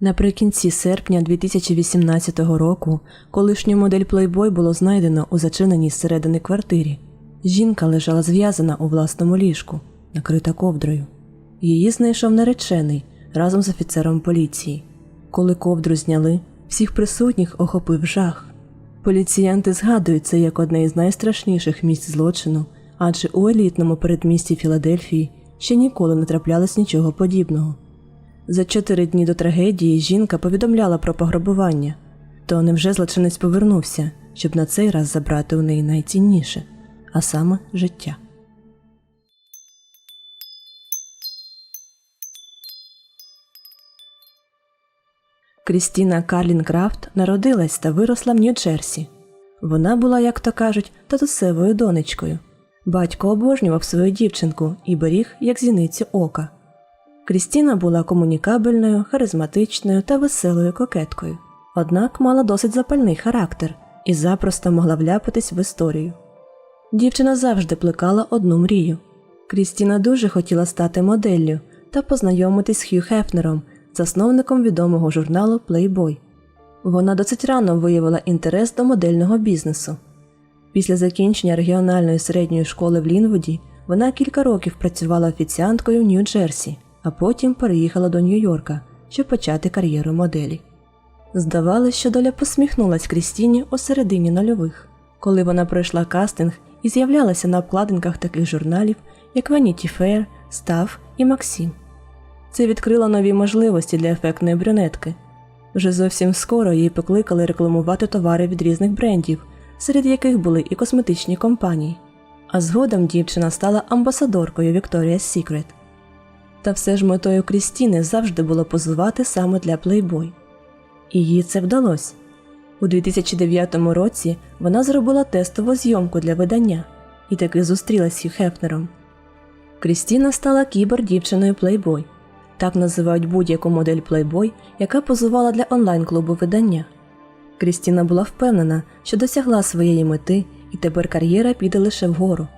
Наприкінці серпня 2018 року колишню модель Playboy було знайдено у зачиненій зсередини квартирі. Жінка лежала зв'язана у власному ліжку, накрита ковдрою. Її знайшов наречений разом з офіцером поліції. Коли ковдру зняли, всіх присутніх охопив жах. Поліціянти згадують це як одне із найстрашніших місць злочину, адже у елітному передмісті Філадельфії ще ніколи не траплялось нічого подібного. За чотири дні до трагедії жінка повідомляла про пограбування, то невже злочинець повернувся, щоб на цей раз забрати у неї найцінніше, а саме життя. Крістіна Карлін Крафт народилась та виросла в Нью-Джерсі. Вона була, як то кажуть, татусевою донечкою. Батько обожнював свою дівчинку і беріг як зіницю ока. Крістіна була комунікабельною, харизматичною та веселою кокеткою, однак мала досить запальний характер і запросто могла вляпатись в історію. Дівчина завжди плекала одну мрію. Крістіна дуже хотіла стати моделлю та познайомитись з Хью Хефнером, засновником відомого журналу Playboy. Вона досить рано виявила інтерес до модельного бізнесу. Після закінчення регіональної середньої школи в Лінвуді вона кілька років працювала офіціанткою в Нью-Джерсі, а потім переїхала до Нью-Йорка, щоб почати кар'єру моделі. Здавалось, що доля посміхнулась Крістіні у середині нульових, коли вона пройшла кастинг і з'являлася на обкладинках таких журналів, як Vanity Fair, Став і Максим. Це відкрило нові можливості для ефектної брюнетки. Вже зовсім скоро її покликали рекламувати товари від різних брендів, серед яких були і косметичні компанії. А згодом дівчина стала амбасадоркою Victoria's Secret. Та все ж метою Крістіни завжди було позувати саме для Playboy. І їй це вдалося. У 2009 році вона зробила тестову зйомку для видання і таки зустрілась з Хью Хефнером. Крістіна стала кібер-дівчиною Playboy. Так називають будь-яку модель Playboy, яка позувала для онлайн-клубу видання. Крістіна була впевнена, що досягла своєї мети, і тепер кар'єра піде лише вгору.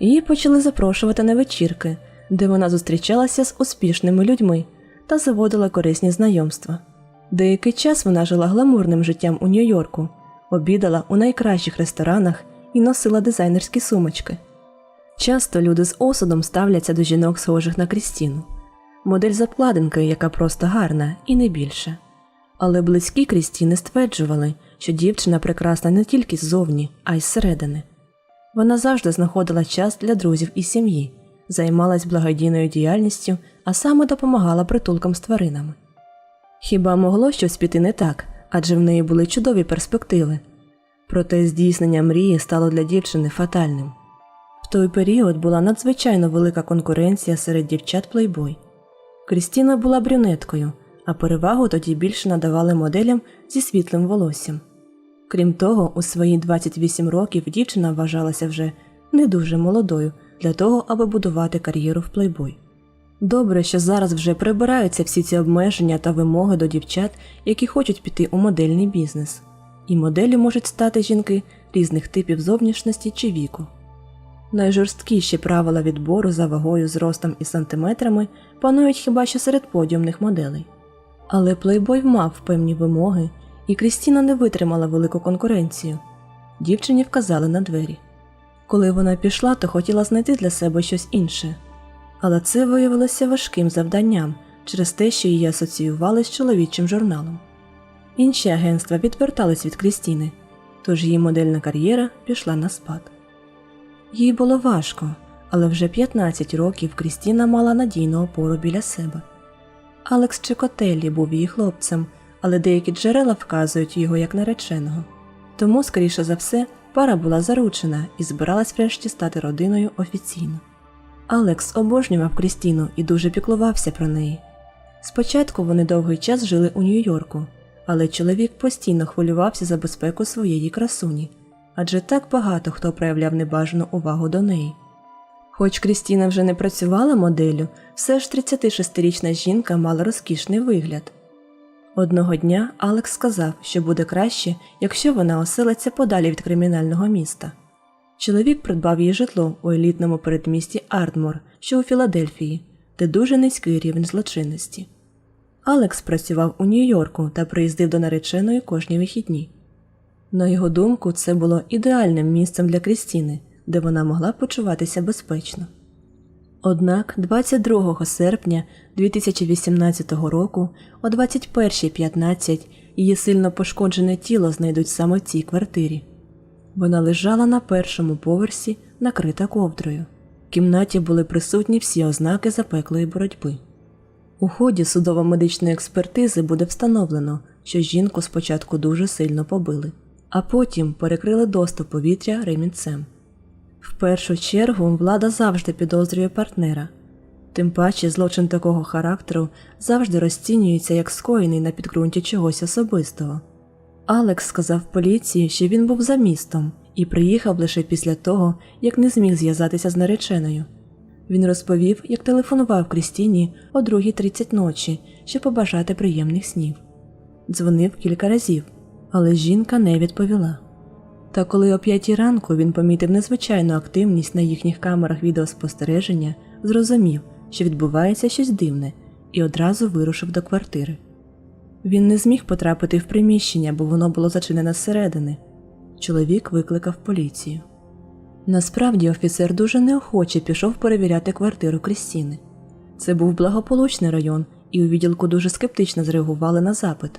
Її почали запрошувати на вечірки, де вона зустрічалася з успішними людьми та заводила корисні знайомства. Деякий час вона жила гламурним життям у Нью-Йорку, обідала у найкращих ресторанах і носила дизайнерські сумочки. Часто люди з осудом ставляться до жінок, схожих на Крістіну, модель з обкладинкою, яка просто гарна і не більше. Але близькі Крістіни стверджували, що дівчина прекрасна не тільки ззовні, а й зсередини. Вона завжди знаходила час для друзів і сім'ї, займалась благодійною діяльністю, а саме допомагала притулкам з тваринами. Хіба могло щось піти не так, адже в неї були чудові перспективи. Проте здійснення мрії стало для дівчини фатальним. В той період була надзвичайно велика конкуренція серед дівчат Playboy. Крістіна була брюнеткою, а перевагу тоді більше надавали моделям зі світлим волоссям. Крім того, у свої 28 років дівчина вважалася вже не дуже молодою для того, аби будувати кар'єру в Playboy. Добре, що зараз вже прибираються всі ці обмеження та вимоги до дівчат, які хочуть піти у модельний бізнес. І моделі можуть стати жінки різних типів зовнішності чи віку. Найжорсткіші правила відбору за вагою, зростом і сантиметрами панують хіба що серед подіумних моделей. Але плейбой мав певні вимоги, і Крістіна не витримала велику конкуренцію. Дівчині вказали на двері. Коли вона пішла, то хотіла знайти для себе щось інше. Але це виявилося важким завданням через те, що її асоціювали з чоловічим журналом. Інші агентства відвертались від Крістіни, тож її модельна кар'єра пішла на спад. Їй було важко, але вже 15 років Крістіна мала надійну опору біля себе. Алекс Чекотеллі був її хлопцем, але деякі джерела вказують його як нареченого. Тому, скоріше за все, пара була заручена і збиралась врешті стати родиною офіційно. Алекс обожнював Крістіну і дуже піклувався про неї. Спочатку вони довгий час жили у Нью-Йорку, але чоловік постійно хвилювався за безпеку своєї красуні, адже так багато хто проявляв небажану увагу до неї. Хоч Крістіна вже не працювала моделлю, все ж 36-річна жінка мала розкішний вигляд. Одного дня Алекс сказав, що буде краще, якщо вона оселиться подалі від кримінального міста. Чоловік придбав їй житло у елітному передмісті Ардмор, що у Філадельфії, де дуже низький рівень злочинності. Алекс працював у Нью-Йорку та приїздив до нареченої кожні вихідні. На його думку, це було ідеальним місцем для Крістіни, де вона могла почуватися безпечно. Однак 22 серпня 2018 року о 21.15 її сильно пошкоджене тіло знайдуть саме в цій квартирі. Вона лежала на першому поверсі, накрита ковдрою. В кімнаті були присутні всі ознаки запеклої боротьби. У ході судово-медичної експертизи буде встановлено, що жінку спочатку дуже сильно побили, а потім перекрили доступ повітря ремінцем. В першу чергу влада завжди підозрює партнера. Тим паче злочин такого характеру завжди розцінюється як скоєний на підґрунті чогось особистого. Алекс сказав поліції, що він був за містом і приїхав лише після того, як не зміг зв'язатися з нареченою. Він розповів, як телефонував Крістіні о 2.30 ночі, щоб побажати приємних снів. Дзвонив кілька разів, але жінка не відповіла. Та коли о п'ятій ранку він помітив незвичайну активність на їхніх камерах відеоспостереження, зрозумів, що відбувається щось дивне, і одразу вирушив до квартири. Він не зміг потрапити в приміщення, бо воно було зачинене зсередини. Чоловік викликав поліцію. Насправді офіцер дуже неохоче пішов перевіряти квартиру Крістіни. Це був благополучний район, і у відділку дуже скептично зреагували на запит.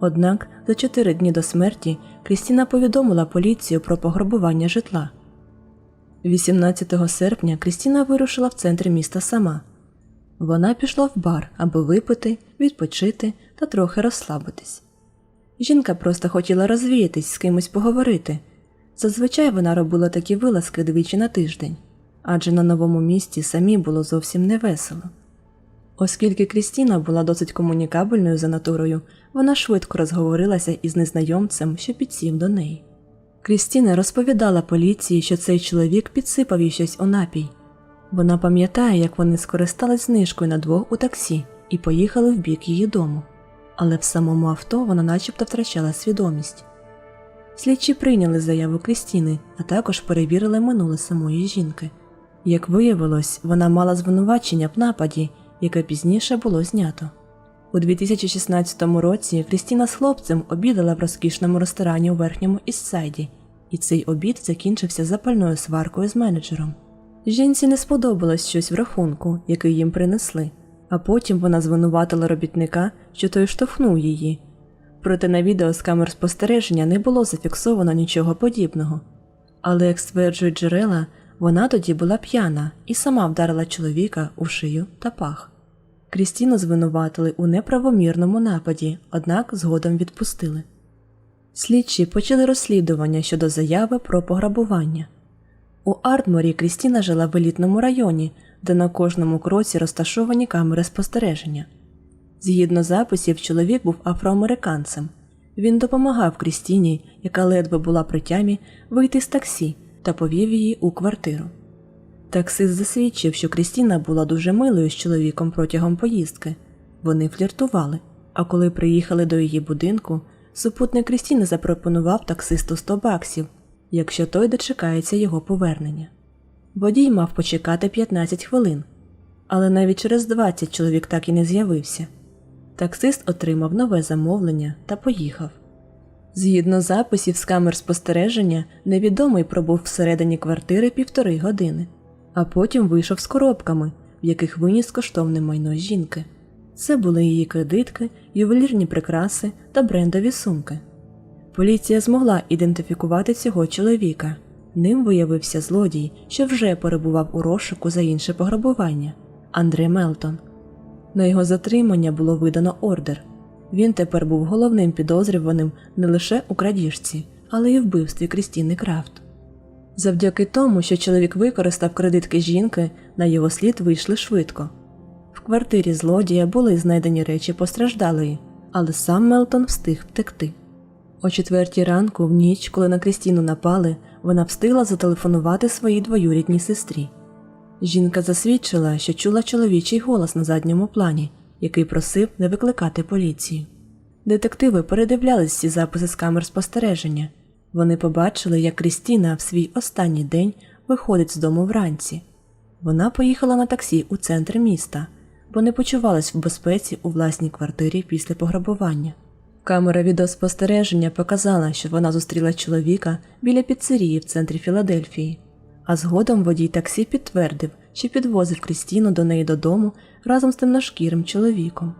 Однак за чотири дні до смерті Крістіна повідомила поліцію про пограбування житла. 18 серпня Крістіна вирушила в центр міста сама. Вона пішла в бар, аби випити, відпочити та трохи розслабитись. Жінка просто хотіла розвіятись з кимось поговорити. Зазвичай вона робила такі вилазки двічі на тиждень, адже на новому місці самі було зовсім невесело. Оскільки Крістіна була досить комунікабельною за натурою, вона швидко розговорилася із незнайомцем, що підсів до неї. Крістіна розповідала поліції, що цей чоловік підсипав їй щось у напій. Вона пам'ятає, як вони скористались знижкою на двох у таксі і поїхали в бік її дому, але в самому авто вона начебто втрачала свідомість. Слідчі прийняли заяву Крістіни, а також перевірили минуле самої жінки. Як виявилось, вона мала звинувачення в нападі, яке пізніше було знято. У 2016 році Крістіна з хлопцем обідала в розкішному ресторані у верхньому Іссайді, і цей обід закінчився запальною сваркою з менеджером. Жінці не сподобалось щось в рахунку, який їм принесли, а потім вона звинуватила робітника, що той штовхнув її. Проте на відео з камер спостереження не було зафіксовано нічого подібного. Але, як стверджують джерела, вона тоді була п'яна і сама вдарила чоловіка у шию та пах. Крістіну звинуватили у неправомірному нападі, однак згодом відпустили. Слідчі почали розслідування щодо заяви про пограбування. У Артморі Крістіна жила в елітному районі, де на кожному кроці розташовані камери спостереження. Згідно записів, чоловік був афроамериканцем. Він допомагав Крістіні, яка ледве була при тямі, вийти з таксі та повів її у квартиру. Таксист засвідчив, що Крістіна була дуже милою з чоловіком протягом поїздки. Вони фліртували, а коли приїхали до її будинку, супутник Крістіни запропонував таксисту 100 баксів, якщо той дочекається його повернення. Водій мав почекати 15 хвилин, але навіть через 20 чоловік так і не з'явився. Таксист отримав нове замовлення та поїхав. Згідно записів з камер спостереження, невідомий пробув всередині квартири півтори години, а потім вийшов з коробками, в яких виніс коштовне майно жінки. Це були її кредитки, ювелірні прикраси та брендові сумки. Поліція змогла ідентифікувати цього чоловіка. Ним виявився злодій, що вже перебував у розшуку за інше пограбування Андре Мелтон. На його затримання було видано ордер. Він тепер був головним підозрюваним не лише у крадіжці, але й у вбивстві Крістіни Крафт. Завдяки тому, що чоловік використав кредитки жінки, на його слід вийшли швидко. В квартирі злодія були знайдені речі постраждалої, але сам Мелтон встиг втекти. О четвертій ранку, в ніч, коли на Крістіну напали, вона встигла зателефонувати своїй двоюрідній сестрі. Жінка засвідчила, що чула чоловічий голос на задньому плані, який просив не викликати поліцію. Детективи передивлялись ці записи з камер спостереження. Вони побачили, як Крістіна в свій останній день виходить з дому вранці. Вона поїхала на таксі у центр міста, бо не почувалась в безпеці у власній квартирі після пограбування. Камера відеоспостереження показала, що вона зустріла чоловіка біля піцерії в центрі Філадельфії, а згодом водій таксі підтвердив, що підвозив Крістіну до неї додому разом з темношкірим чоловіком.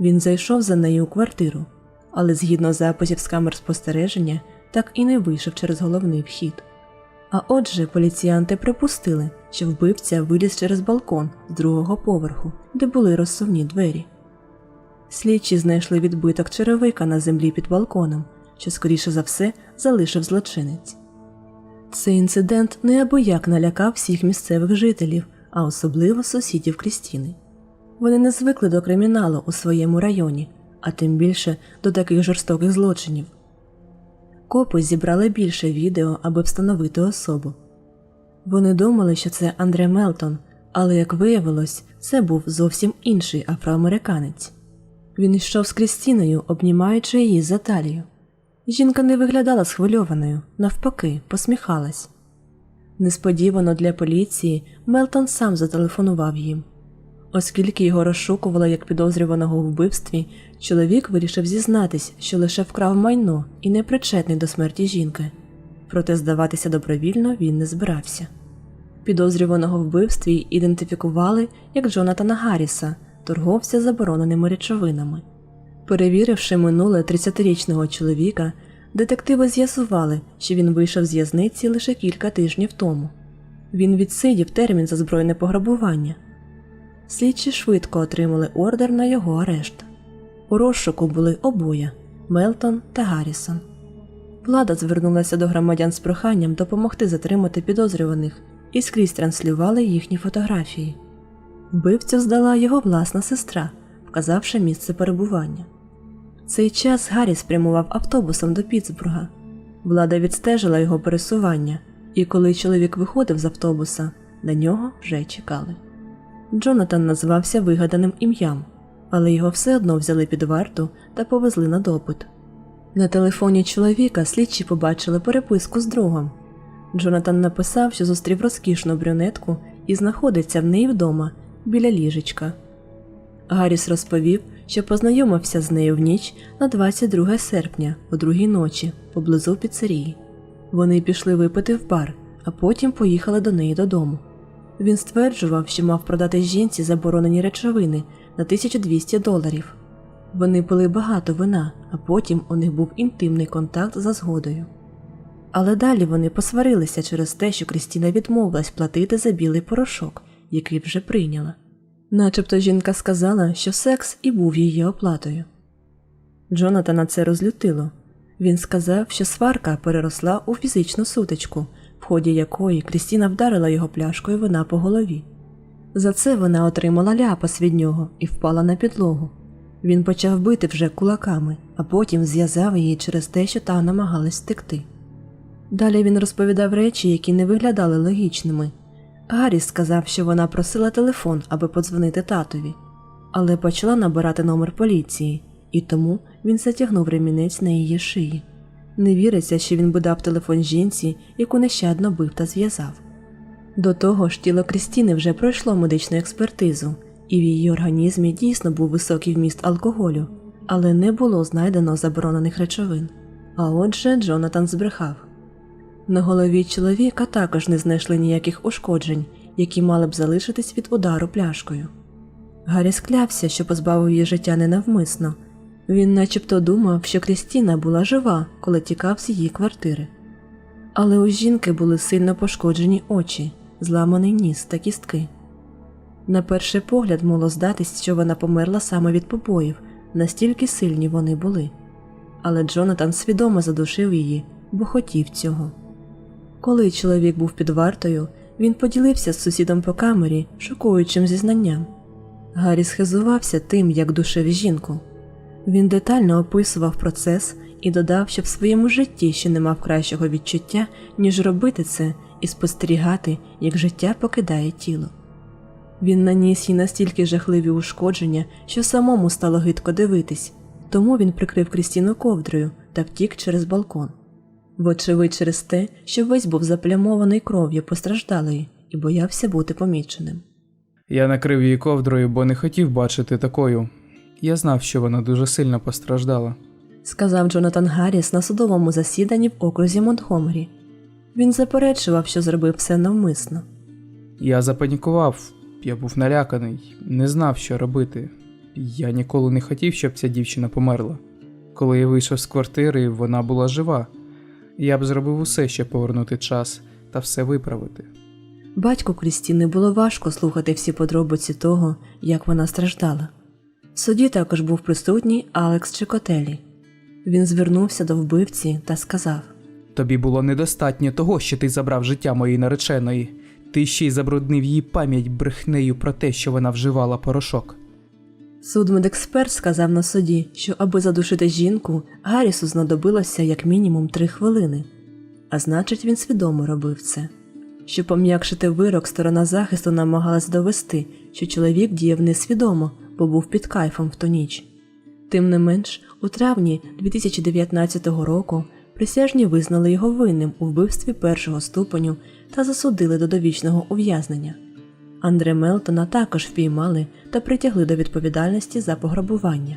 Він зайшов за нею у квартиру, але згідно записів з камер спостереження, так і не вийшов через головний вхід. А отже, поліціянти припустили, що вбивця виліз через балкон з другого поверху, де були розсувні двері. Слідчі знайшли відбиток черевика на землі під балконом, що, скоріше за все, залишив злочинець. Цей інцидент неабияк налякав всіх місцевих жителів, а особливо сусідів Крістіни. Вони не звикли до криміналу у своєму районі, а тим більше до таких жорстоких злочинів. Копи зібрали більше відео, аби встановити особу. Вони думали, що це Андре Мелтон, але, як виявилось, це був зовсім інший афроамериканець. Він йшов з Крістіною, обнімаючи її за талію. Жінка не виглядала схвильованою, навпаки, посміхалась. Несподівано для поліції Мелтон сам зателефонував їм. Оскільки його розшукували як підозрюваного у вбивстві, чоловік вирішив зізнатись, що лише вкрав майно і не причетний до смерті жінки. Проте здаватися добровільно він не збирався. Підозрюваного вбивстві ідентифікували як Джонатана Гарріса, торговця забороненими речовинами. Перевіривши минуле 30-річного чоловіка, детективи з'ясували, що він вийшов з в'язниці лише кілька тижнів тому. Він відсидів термін за збройне пограбування. Слідчі швидко отримали ордер на його арешт. У розшуку були обоє Мелтон та Гаррісон. Влада звернулася до громадян з проханням допомогти затримати підозрюваних і скрізь транслювали їхні фотографії. Вбивцю здала його власна сестра, вказавши місце перебування. В цей час Гаррі спрямував автобусом до Пітсбурга. Влада відстежила його пересування, і коли чоловік виходив з автобуса, на нього вже чекали. Джонатан назвався вигаданим ім'ям, але його все одно взяли під варту та повезли на допит. На телефоні чоловіка слідчі побачили переписку з другом. Джонатан написав, що зустрів розкішну брюнетку і знаходиться в неї вдома біля ліжечка. Гарріс розповів, що познайомився з нею в ніч на 22 серпня о другій ночі поблизу піцерії. Вони пішли випити в бар, а потім поїхали до неї додому. Він стверджував, що мав продати жінці заборонені речовини на 1200 доларів. Вони пили багато вина, а потім у них був інтимний контакт за згодою. Але далі вони посварилися через те, що Крістіна відмовилась платити за білий порошок, який вже прийняла. Начебто жінка сказала, що секс і був її оплатою. Джонатана це розлютило. Він сказав, що сварка переросла у фізичну сутичку, в ході якої Крістіна вдарила його пляшкою вина по голові. За це вона отримала ляпас від нього і впала на підлогу. Він почав бити вже кулаками, а потім зв'язав її через те, що та намагалась втекти. Далі він розповідав речі, які не виглядали логічними. Гарріс сказав, що вона просила телефон, аби подзвонити татові, але почала набирати номер поліції, і тому він затягнув ремінець на її шиї. Не віриться, що він би дав телефон жінці, яку нещадно бив та зв'язав. До того ж, тіло Крістіни вже пройшло медичну експертизу, і в її організмі дійсно був високий вміст алкоголю, але не було знайдено заборонених речовин. А отже, Джонатан збрехав. На голові чоловіка також не знайшли ніяких ушкоджень, які мали б залишитись від удару пляшкою. Гаррі склявся, що позбавив її життя ненавмисно. Він начебто думав, що Крістіна була жива, коли тікав з її квартири. Але у жінки були сильно пошкоджені очі, зламаний ніс та кістки. На перший погляд могло здатись, що вона померла саме від побоїв, настільки сильні вони були. Але Джонатан свідомо задушив її, бо хотів цього. Коли чоловік був під вартою, він поділився з сусідом по камері, шокуючим зізнанням. Гаррі схизувався тим, як душив жінку. Він детально описував процес і додав, що в своєму житті ще не мав кращого відчуття, ніж робити це і спостерігати, як життя покидає тіло. Він наніс їй настільки жахливі ушкодження, що самому стало гидко дивитись, тому він прикрив Крістіну ковдрою та втік через балкон. Вочевидь, через те, що весь був заплямований кров'ю постраждалої і боявся бути поміченим. Я накрив її ковдрою, бо не хотів бачити такою. Я знав, що вона дуже сильно постраждала. Сказав Джонатан Гарріс на судовому засіданні в окрузі Монтгомері. Він заперечував, що зробив все навмисно. Я запанікував, я був наляканий, не знав, що робити. Я ніколи не хотів, щоб ця дівчина померла. Коли я вийшов з квартири, вона була жива. Я б зробив усе, щоб повернути час та все виправити. Батьку Крістіни було важко слухати всі подробиці того, як вона страждала. В суді також був присутній Алекс Чикотелі. Він звернувся до вбивці та сказав: Тобі було недостатньо того, що ти забрав життя моєї нареченої. Ти ще й забруднив її пам'ять брехнею про те, що вона вживала порошок. Судмедексперт сказав на суді, що аби задушити жінку, Гаррісу знадобилося як мінімум три хвилини, а значить, він свідомо робив це. Щоб пом'якшити вирок, сторона захисту намагалась довести, що чоловік діяв несвідомо, бо був під кайфом в ту ніч. Тим не менш, у травні 2019 року присяжні визнали його винним у вбивстві першого ступеню та засудили до довічного ув'язнення. Андре Мелтона також впіймали та притягли до відповідальності за пограбування.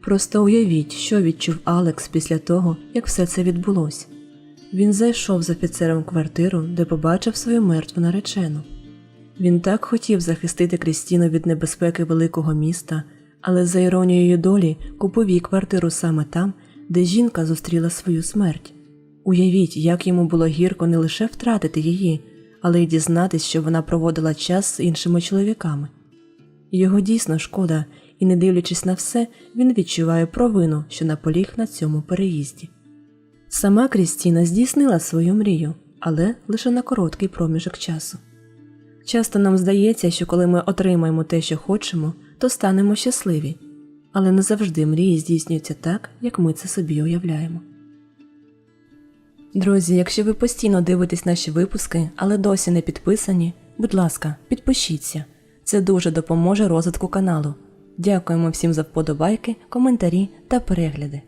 Просто уявіть, що відчув Алекс після того, як все це відбулося. Він зайшов з офіцером в квартиру, де побачив свою мертву наречену. Він так хотів захистити Крістіну від небезпеки великого міста, але за іронією долі купив їй квартиру саме там, де жінка зустріла свою смерть. Уявіть, як йому було гірко не лише втратити її, але й дізнатись, що вона проводила час з іншими чоловіками. Його дійсно шкода, і, не дивлячись на все, він відчуває провину, що наполіг на цьому переїзді. Сама Крістіна здійснила свою мрію, але лише на короткий проміжок часу. Часто нам здається, що коли ми отримаємо те, що хочемо, то станемо щасливі, але не завжди мрії здійснюються так, як ми це собі уявляємо. Друзі, якщо ви постійно дивитесь наші випуски, але досі не підписані, будь ласка, підпишіться. Це дуже допоможе розвитку каналу. Дякуємо всім за вподобайки, коментарі та перегляди.